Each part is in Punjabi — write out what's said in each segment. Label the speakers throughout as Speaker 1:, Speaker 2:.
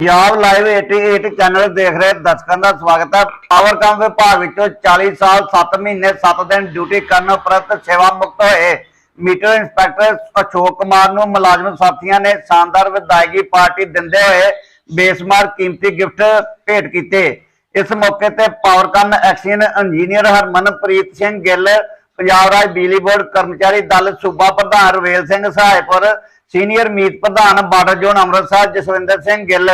Speaker 1: ਪੰਜਾਬ ਲਾਈਵ 88 ਚੈਨਲ ਦੇਖ ਰਹੇ ਦਰਸ਼ਕਾਂ ਦਾ ਸਵਾਗਤ ਹੈ। ਪਾਵਰਕਾਮ ਵਿਭਾਗ ਵਿੱਚੋਂ 40 ਸਾਲ 7 ਮਹੀਨੇ 7 ਦਿਨ ਡਿਊਟੀ ਕਰਨ ਉਪਰੰਤ ਸੇਵਾ ਮੁਕਤ ਹੋਏ ਮੀਟਰ ਇੰਸਪੈਕਟਰ ਅਸ਼ੋਕ ਕੁਮਾਰ ਨੂੰ ਮੁਲਾਜ਼ਮ ਸਾਥੀਆਂ ਨੇ ਸ਼ਾਨਦਾਰ ਵਿਦਾਇਗੀ ਪਾਰਟੀ ਦਿੰਦੇ ਹੋਏ ਬੇਸਮਾਰ ਕੀਮਤੀ ਗਿਫਟ ਭੇਟ ਕੀਤੇ। ਇਸ ਮੌਕੇ ਤੇ ਪਾਵਰਕਾਮ ਐਕਸੀਅਨ ਇੰਜੀਨੀਅਰ ਹਰਮਨਪ੍ਰੀਤ ਸਿੰਘ ਗਿੱਲ, ਪੰਜਾਬ ਰਾਜ ਬਿਜਲੀ ਬੋਰਡ ਕਰਮਚਾਰੀ ਦਲ ਸੂਬਾ ਪ੍ਰਧਾਨ ਰਵੇਲ ਸਿੰਘ ਸਹਾਇਪੁਰ, ਸੀਨੀਅਰ ਮੀਤ ਪ੍ਰਧਾਨ ਬਾਰਡਰ ਜ਼ੋਨ ਅੰਮ੍ਰਿਤਸਰ ਜਸਵਿੰਦਰ ਸਿੰਘ ਗਿੱਲ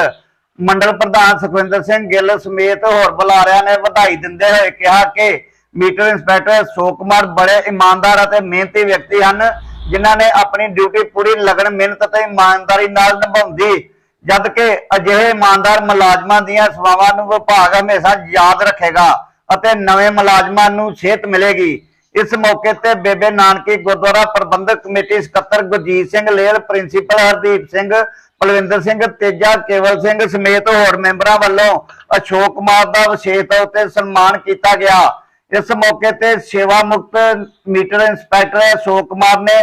Speaker 1: ਮੰਡਲ ਪ੍ਰਧਾਨ ਸੁਖਵਿੰਦਰ ਸਿੰਘ ਗਿੱਲ ਸਮੇਤ ਹੋਰ ਬੁਲਾਰਿਆਂ ਨੇ ਵਧਾਈ ਦਿੰਦੇ ਹੋਏ ਕਿਹਾ ਕਿ ਮੀਟਰ ਇੰਸਪੈਕਟਰ ਅਸ਼ੋਕ ਬੜੇ ਇਮਾਨਦਾਰ ਅਤੇ ਮਿਹਨਤੀ ਵਿਅਕਤੀ ਹਨ, ਜਿਨ੍ਹਾਂ ਨੇ ਆਪਣੀ ਡਿਊਟੀ ਪੂਰੀ ਲਗਨ ਮਿਹਨਤ ਅਤੇ ਇਮਾਨਦਾਰੀ ਨਾਲ ਨਿਭਾਉਂਦੀ ਜਦ ਕਿ ਅਜਿਹੇ ਇਮਾਨਦਾਰ ਮੁਲਾਜ਼ਮਾਂ ਦੀਆਂ ਸੇਵਾਵਾਂ ਨੂੰ ਵਿਭਾਗ ਹਮੇਸ਼ਾ ਯਾਦ ਰੱਖੇਗਾ ਅਤੇ ਨਵੇਂ ਮੁਲਾਜ਼ਮਾਂ ਨੂੰ ਸਿਹਤ ਮਿਲੇਗੀ। ਇਸ ਮੌਕੇ ਤੇ ਬੇਬੇ ਨਾਨਕੀ ਗੁਰਦੁਆਰਾ ਪ੍ਰਬੰਧਕ ਕਮੇਟੀ ਸਕੱਤਰ ਗੁਰਜੀਤ ਸਿੰਘ ਲੇਲ ਪ੍ਰਿੰਸੀਪਲ ਹਰਦੀਪ ਸਿੰਘ ਪਲਵਿੰਦਰ ਸਿੰਘ, ਤੇਜਾ ਕੇਵਲ ਸਿੰਘ ਸਮੇਤ ਹੋਰ ਮੈਂਬਰਾਂ ਵੱਲੋਂ ਅਸ਼ੋਕ ਕੁਮਾਰ ਦਾ ਵਿਸ਼ੇਸ਼ ਤੌਰ ਤੇ ਸਨਮਾਨ ਕੀਤਾ ਗਿਆ। ਇਸ ਮੌਕੇ ਤੇ ਸੇਵਾ ਮੁਕਤ ਮੀਟਰ ਇੰਸਪੈਕਟਰ ਅਸ਼ੋਕ ਕੁਮਾਰ ਨੇ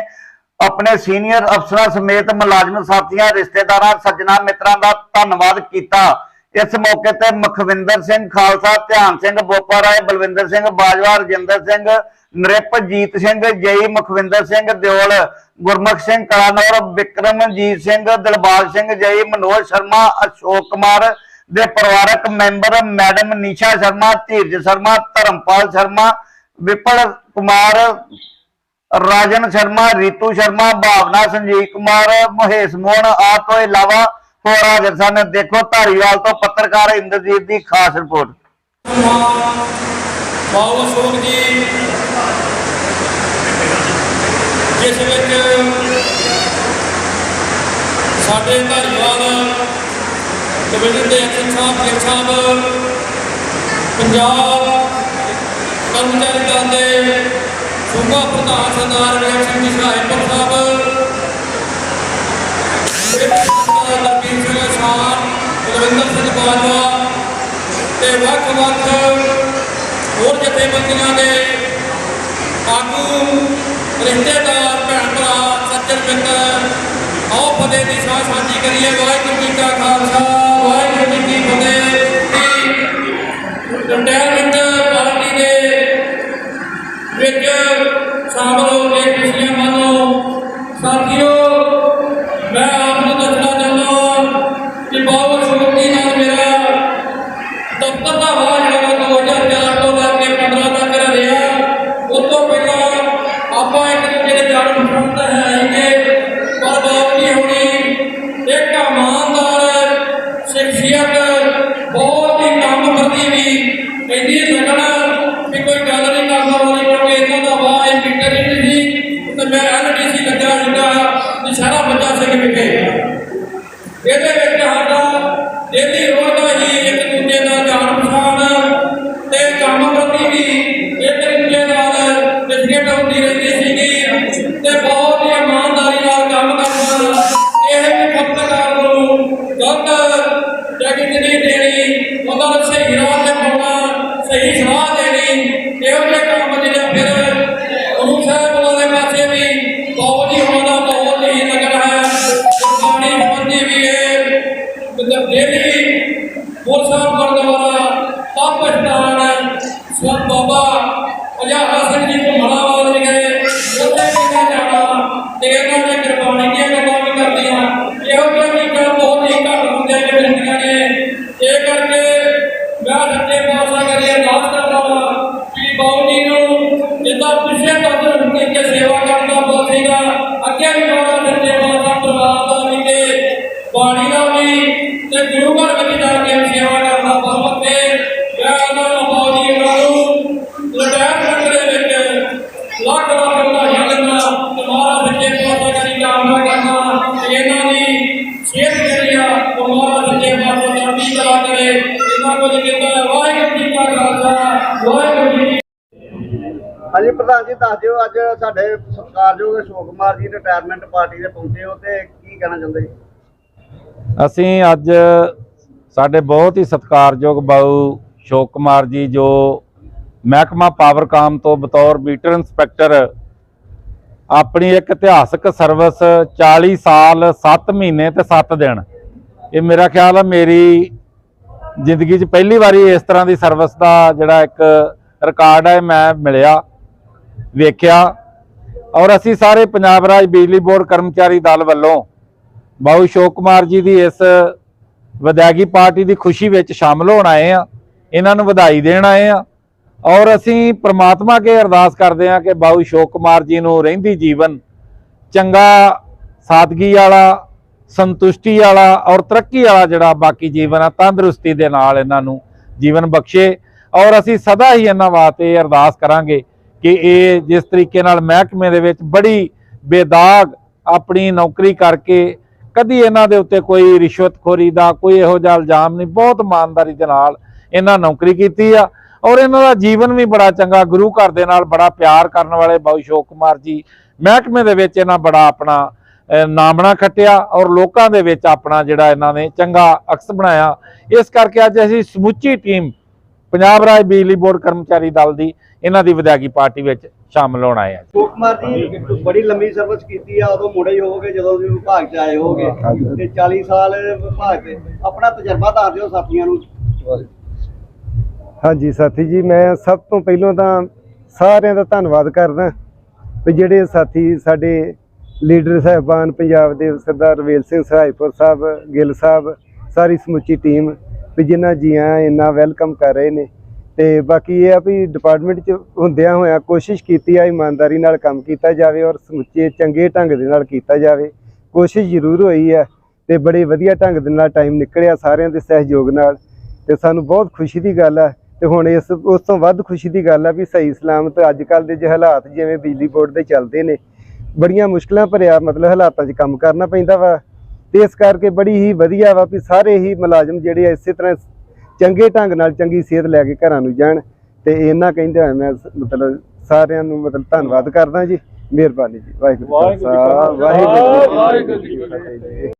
Speaker 1: ਆਪਣੇ ਸੀਨੀਅਰ ਅਫਸਰਾਂ ਸਮੇਤ ਮੁਲਾਜ਼ਮ, ਸਾਥੀਆਂ, ਰਿਸ਼ਤੇਦਾਰਾਂ, ਸੱਜਣਾ ਮਿੱਤਰਾਂ ਦਾ ਧੰਨਵਾਦ ਕੀਤਾ। ਇਸ ਮੌਕੇ ਤੇ ਮੁਖਵਿੰਦਰ ਸਿੰਘ ਖਾਲਸਾ, ਧਿਆਨ ਸਿੰਘ ਬੋਪਾ ਰਾਏ, ਬਲਵਿੰਦਰ ਸਿੰਘ ਬਾਜਵਾ, ਰਜਿੰਦਰ ਸਿੰਘ ਨ੍ਰਿਪਜੀਤ ਸਿੰਘ, ਜਈ ਮੁਖਵਿੰਦਰ ਸਿੰਘ ਦਿਓਲ, ਗੁਰਮੁਖ ਸਿੰਘ ਕਲਾਨੌਰ, ਵਿਕਰਮਜੀਤ ਸਿੰਘ, ਦਿਲਬਾਗ ਸਿੰਘ, ਜਈ ਮਨੋਜ ਸ਼ਰਮਾ, ਅਸ਼ੋਕ ਕੁਮਾਰ ਦੇ ਪਰਿਵਾਰਕ member madam Nisha Sharma, Dheeraj Sharma, Dharampal Sharma, Whipple Kumar, Rajan Sharma, Ritu Sharma, Bhavna Sanjeev Kumar, Mahesh Mohan ਆ ਤੋਂ ਇਲਾਵਾ ਹੋਰ ਹਾਜ਼ਰ ਦੇਖੋ ਧਾਰੀਵਾਲ ਤੋਂ ਪੱਤਰਕਾਰ ਇੰਦਰਜੀਤ ਦੀ ਖਾਸ ਰਿਪੋਰਟ।
Speaker 2: ਬਾਬੂ ਅਸ਼ੋਕ ਜੀ, ਜਿਸ ਵਿੱਚ ਸਾਡੇ ਧਾਰੀਵਾਲ ਕਮੇਟੀ ਦੇ ਐਕਸ਼ਨ ਸਾਹਿਬ ਗਿਰ ਪੰਜਾਬ ਕਰਮਚਾਰੀ ਦਲ ਦੇ ਸੂਬਾ ਪ੍ਰਧਾਨ ਸਰਦਾਰ ਵਿਜੇ ਸਿੰਘ ਜੀ ਸਹਾਇਪੁਰ ਸਾਹਿਬ ਕੁਲਵਿੰਦਰ ਤੇ ਵੱਖ-ਵੱਖ ਹੋਰ ਜਥੇਬੰਦੀਆਂ ਦੇ ਆਗੂ, ਰਿਸ਼ਤੇਦਾਰ ਭੈਣ ਭਰਾ ਸੱਜਣ ਮਿੱਤਰ, ਆਓ ਫਤਿਹ ਦੀ ਸਾਹ ਸਾਂਝੀ ਕਰੀਏ। ਵਾਹਿਗੁਰੂ ਜੀ ਕਾ ਖਾਲਸਾ, ਵਾਹਿਗੁਰੂ ਜੀ ਕੀ ਫਤਿਹ। ਰਿਟਾਇਰਮੈਂਟ ਪਾਰਟੀ ਦੇ ਵਿੱਚ ਸ਼ਾਮਲ ਹੋ ਕੇ ਪਿਛਲੇ ਮੰਨੋ ਸਾਥੀਓ ਮੈਂ ਤੇ ਮੈਂ ਐਲਡੀਸੀ ਲੱਗਾ ਜਿਹੜਾ ਨਿਸ਼ਾਨਾ ਬੱਚਾ ਸਿੰਘ ਵਿਖੇ ਇਹਦੇ ਵਿੱਚ ਸਾਡਾ ਡੇਲੀ ਰੋਜ਼ ਦਾ ਹੀ ਇੱਕ ਦੂਜੇ ਨਾਲ ਜਾਣ ਪਛਾਣ ਤੇ ਕੰਮ ਕਰਦੀ ਵੀ ਇੱਕ ਦੂਜੇ ਨਾਲ ਡਿਸਕਟ ਹੁੰਦੀ ਰਹਿੰਦੀ ਸੀਗੀ ਤੇ ਬਹੁਤ ਹੀ ਇਮਾਨਦਾਰੀ ਨਾਲ ਕੰਮ ਕਰਨਾ ਇਹ ਵੀ ਪੱਤਰਕਾਰ ਨੂੰ ਗਲਤ ਜਗਤ ਨਹੀਂ ਦੇਣੀ ਉਹਨਾਂ ਨੂੰ ਸਹੀ ਰਾਹ ਤੇ ਪਾਉਣਾ, ਸਹੀ ਸਲਾਹ ਬਾਬਾ ਅਜਾਹਾ ਸਿੰਘ ਜੀ ਘੁੰਮਣਾ ਵੀ ਗਏ ਉੱਥੇ ਵੀ ਜਾਣਾ। ਤੇ ਇਹਨਾਂ ਨੇ ਕੁਰਬਾਨੀ ਦੀਆਂ ਗੱਲਾਂ ਵੀ ਕਰਦੀਆਂ। ਇਹੋ ਜਿਹੀਆਂ ਚੀਜ਼ਾਂ ਬਹੁਤ ਹੀ ਘੱਟ ਹੁੰਦੀਆਂ ਨੇ ਮਿਲਦੀਆਂ ਨੇ। ਇਹ ਕਰਕੇ ਮੈਂ ਸੱਚੇ ਪਾਤਸ਼ਾਹ ਕਰੀਏ ਅਰਦਾਸ ਕਰਦਾ ਹਾਂ ਕਿ ਬਾਬੂ ਜੀ ਨੂੰ, ਜਿੱਦਾਂ ਪਿਛਲੇ ਇਹਨਾਂ ਕੁਝ ਕੀਤਾ ਵਾਹਿਗੁਰੂ ਜੀ ਕਾ ਖਾਲਸਾ ਵਾਹਿਗੁਰੂ ਜੀ
Speaker 1: ਹਾਂਜੀ, ਪ੍ਰਧਾਨ ਜੀ, ਦੱਸ ਦਿਓ ਅੱਜ ਸਾਡੇ ਸਤਿਕਾਰਯੋਗ ਅਸ਼ੋਕ ਕੁਮਾਰ ਜੀ ਰਿਟਾਇਰਮੈਂਟ ਪਾਰਟੀ ਦੇ ਪਹੁੰਚੇ ਹੋ ਤੇ ਕੀ ਕਹਿਣਾ ਚਾਹੁੰਦੇ ਜੀ?
Speaker 3: ਅਸੀਂ ਅੱਜ ਸਾਡੇ ਬਹੁਤ ਹੀ ਸਤਿਕਾਰਯੋਗ ਬਾਊ ਸ਼ੋਕ ਕੁਮਾਰ ਜੀ, ਜੋ ਮਹਿਕਮਾ ਪਾਵਰਕਾਮ ਤੋਂ ਬਤੌਰ ਮੀਟਰ ਇੰਸਪੈਕਟਰ ਆਪਣੀ ਇੱਕ ਇਤਿਹਾਸਕ ਸਰਵਿਸ 40 ਸਾਲ 7 ਮਹੀਨੇ ਤੇ 7 ਦਿਨ। ਇਹ ਮੇਰਾ ਖਿਆਲ ਆ, ਮੇਰੀ ਜ਼ਿੰਦਗੀ 'ਚ ਪਹਿਲੀ ਵਾਰੀ ਇਸ ਤਰ੍ਹਾਂ ਦੀ ਸਰਵਿਸ ਦਾ ਜਿਹੜਾ ਇੱਕ ਰਿਕਾਰਡ ਹੈ ਮੈਂ ਮਿਲਿਆ, ਵੇਖਿਆ ਔਰ ਅਸੀਂ ਸਾਰੇ ਪੰਜਾਬ ਰਾਜ ਬਿਜਲੀ ਬੋਰਡ ਕਰਮਚਾਰੀ ਦਲ ਵੱਲੋਂ ਬਾਬੂ ਸ਼ੋਕ ਕੁਮਾਰ ਜੀ ਦੀ ਇਸ ਵਿਦਾਇਗੀ ਪਾਰਟੀ ਦੀ ਖੁਸ਼ੀ ਵਿੱਚ ਸ਼ਾਮਲ ਹੋਣ ਆਏ ਆ ਇਹਨਾਂ ਨੂੰ ਵਧਾਈ ਦੇਣ ਆਏ ਆ ਔਰ ਅਸੀਂ ਪ੍ਰਮਾਤਮਾ ਅੱਗੇ ਅਰਦਾਸ ਕਰਦੇ ਹਾਂ ਕਿ ਬਾਬੂ ਸ਼ੋਕ ਕੁਮਾਰ ਜੀ ਨੂੰ ਰਹਿੰਦੀ ਜੀਵਨ ਚੰਗਾ ਸਾਦਗੀ ਵਾਲਾ ਸੰਤੁਸ਼ਟੀ ਵਾਲਾ ਔਰ ਤਰੱਕੀ ਵਾਲਾ ਜਿਹੜਾ ਬਾਕੀ ਜੀਵਨ ਆ, ਤੰਦਰੁਸਤੀ ਦੇ ਨਾਲ ਇਹਨਾਂ ਨੂੰ ਜੀਵਨ ਬਖਸ਼ੇ। ਔਰ ਅਸੀਂ ਸਦਾ ਹੀ ਇਹਨਾਂ ਵਾਸਤੇ ਅਰਦਾਸ ਕਰਾਂਗੇ ਕਿ ਇਹ ਜਿਸ ਤਰੀਕੇ ਨਾਲ ਮਹਿਕਮੇ ਦੇ ਵਿੱਚ ਬੜੀ ਬੇਦਾਗ ਆਪਣੀ ਨੌਕਰੀ ਕਰਕੇ ਕਦੀ ਇਹਨਾਂ ਦੇ ਉੱਤੇ ਕੋਈ ਰਿਸ਼ਵਤਖੋਰੀ ਦਾ ਕੋਈ ਇਹੋ ਜਿਹਾ ਇਲਜ਼ਾਮ ਨਹੀਂ, ਬਹੁਤ ਇਮਾਨਦਾਰੀ ਦੇ ਨਾਲ ਇਹਨਾਂ ਨੌਕਰੀ ਕੀਤੀ ਆ। ਔਰ ਇਹਨਾਂ ਦਾ ਜੀਵਨ ਵੀ ਬੜਾ ਚੰਗਾ, ਗੁਰੂ ਘਰ ਦੇ ਨਾਲ ਬੜਾ ਪਿਆਰ ਕਰਨ ਵਾਲੇ ਬਾਬੂ ਸ਼ੋਕ ਕੁਮਾਰ ਜੀ, ਮਹਿਕਮੇ ਦੇ ਵਿੱਚ ਇਹਨਾਂ ਬੜਾ ਆਪਣਾ ਨਾਮਣਾ ਖੱਟਿਆ ਔਰ ਲੋਕਾਂ ਦੇ ਵਿੱਚ ਆਪਣਾ ਜਿਹੜਾ ਇਹਨਾਂ ਨੇ ਚੰਗਾ ਅਕਸ ਬਣਾਇਆ। ਇਸ ਕਰਕੇ ਅੱਜ ਅਸੀਂ ਸਮੁੱਚੀ ਟੀਮ ਪੰਜਾਬ ਰਾਜ ਬਿਜਲੀ ਬੋਰਡ ਕਰਮਚਾਰੀ ਦਲ ਦੀ ਇਹਨਾਂ ਦੀ ਵਿਦਾਇਗੀ ਪਾਰਟੀ ਵਿੱਚ ਸ਼ਾਮਲ ਹੋਣ ਆਏ ਆ
Speaker 4: ਸ਼ੋਕ ਕੁਮਾਰ ਜੀ ਬੜੀ ਲੰਮੀ ਸਰਵਿਸ ਕੀਤੀ ਆ ਉਦੋਂ ਹੀ ਹੋਗੇ ਜਦੋਂ ਵੀ ਵਿਭਾਗ ਚ ਆਏ ਹੋਗੇ ਤੇ 40 ਸਾਲ ਵਿਭਾਗ ਚ ਆਪਣਾ ਤਜਰਬਾ ਦੱਸ ਦਿਓ ਸਾਥੀਆਂ ਨੂੰ।
Speaker 5: ਹਾਂਜੀ ਸਾਥੀ ਜੀ ਮੈਂ ਸਭ ਤੋਂ ਪਹਿਲਾਂ ਤਾਂ ਸਾਰਿਆਂ ਦਾ ਧੰਨਵਾਦ ਕਰਦਾ ਵੀ ਜਿਹੜੇ ਸਾਥੀ ਸਾਡੇ ਲੀਡਰ ਸਾਹਿਬਾਨ ਪੰਜਾਬ ਦੇ ਸਰਦਾਰ ਰਵੇਲ ਸਿੰਘ ਸਹਾਇਪੁਰ ਸਾਹਿਬ, ਗਿੱਲ ਸਾਹਿਬ, ਸਾਰੀ ਸਮੁੱਚੀ ਟੀਮ ਵੀ ਜਿਨ੍ਹਾਂ ਜੀਆਂ ਇੰਨਾ ਵੈਲਕਮ ਕਰ ਰਹੇ ਨੇ। ਤੇ ਬਾਕੀ ਇਹ ਆ ਵੀ ਡਿਪਾਰਟਮੈਂਟ ਚ ਹੁੰਦਿਆਂ ਹੋਇਆਂ ਕੋਸ਼ਿਸ਼ ਕੀਤੀ ਆ ਇਮਾਨਦਾਰੀ ਨਾਲ ਕੰਮ ਕੀਤਾ ਜਾਵੇ ਔਰ ਸਮੁੱਚੇ ਚੰਗੇ ਢੰਗ ਦੇ ਨਾਲ ਕੀਤਾ ਜਾਵੇ। ਕੋਸ਼ਿਸ਼ ਜ਼ਰੂਰ ਹੋਈ ਆ ਤੇ ਬੜੇ ਵਧੀਆ ਢੰਗ ਦੇ ਨਾਲ ਟਾਈਮ ਨਿਕਲਿਆ ਸਾਰਿਆਂ ਦੇ ਸਹਿਯੋਗ ਨਾਲ। ਤੇ ਸਾਨੂੰ ਬਹੁਤ ਖੁਸ਼ੀ ਦੀ ਗੱਲ ਆ ਤੇ ਹੁਣ ਇਸ, ਉਸ ਤੋਂ ਵੱਧ ਖੁਸ਼ੀ ਦੀ ਗੱਲ ਆ ਵੀ ਸਹੀ ਸਲਾਮਤ ਅੱਜ ਕੱਲ ਦੇ ਜੇ ਹਾਲਾਤ ਜਿਵੇਂ ਬਿਜਲੀ ਬੋਰਡ ਦੇ ਚੱਲਦੇ ਨੇ ਬੜੀਆਂ ਮੁਸ਼ਕਲਾਂ ਭਰਿਆ ਮਤਲਬ ਹਾਲਾਤਾਂ 'ਚ ਕੰਮ ਕਰਨਾ ਪੈਂਦਾ ਵਾ। ਤੇ ਇਸ ਕਰਕੇ ਬੜੀ ਹੀ ਵਧੀਆ ਵਾ ਵੀ ਸਾਰੇ ਹੀ ਮੁਲਾਜ਼ਮ ਜਿਹੜੇ ਆ ਇਸੇ ਤਰ੍ਹਾਂ ਚੰਗੇ ਢੰਗ ਨਾਲ ਚੰਗੀ ਸਿਹਤ ਲੈ ਕੇ ਘਰਾਂ ਨੂੰ ਜਾਣ। ਤੇ ਇਹਨਾਂ ਕਹਿੰਦੇ ਹੋਏ ਮੈਂ ਮਤਲਬ ਸਾਰਿਆਂ ਨੂੰ ਮਤਲਬ ਧੰਨਵਾਦ ਕਰਦਾ ਜੀ। ਮਿਹਰਬਾਨੀ ਜੀ। ਵਾਹਿਗੁਰੂ ਜੀ ਵਾਹਿਗੁਰੂ ਜੀ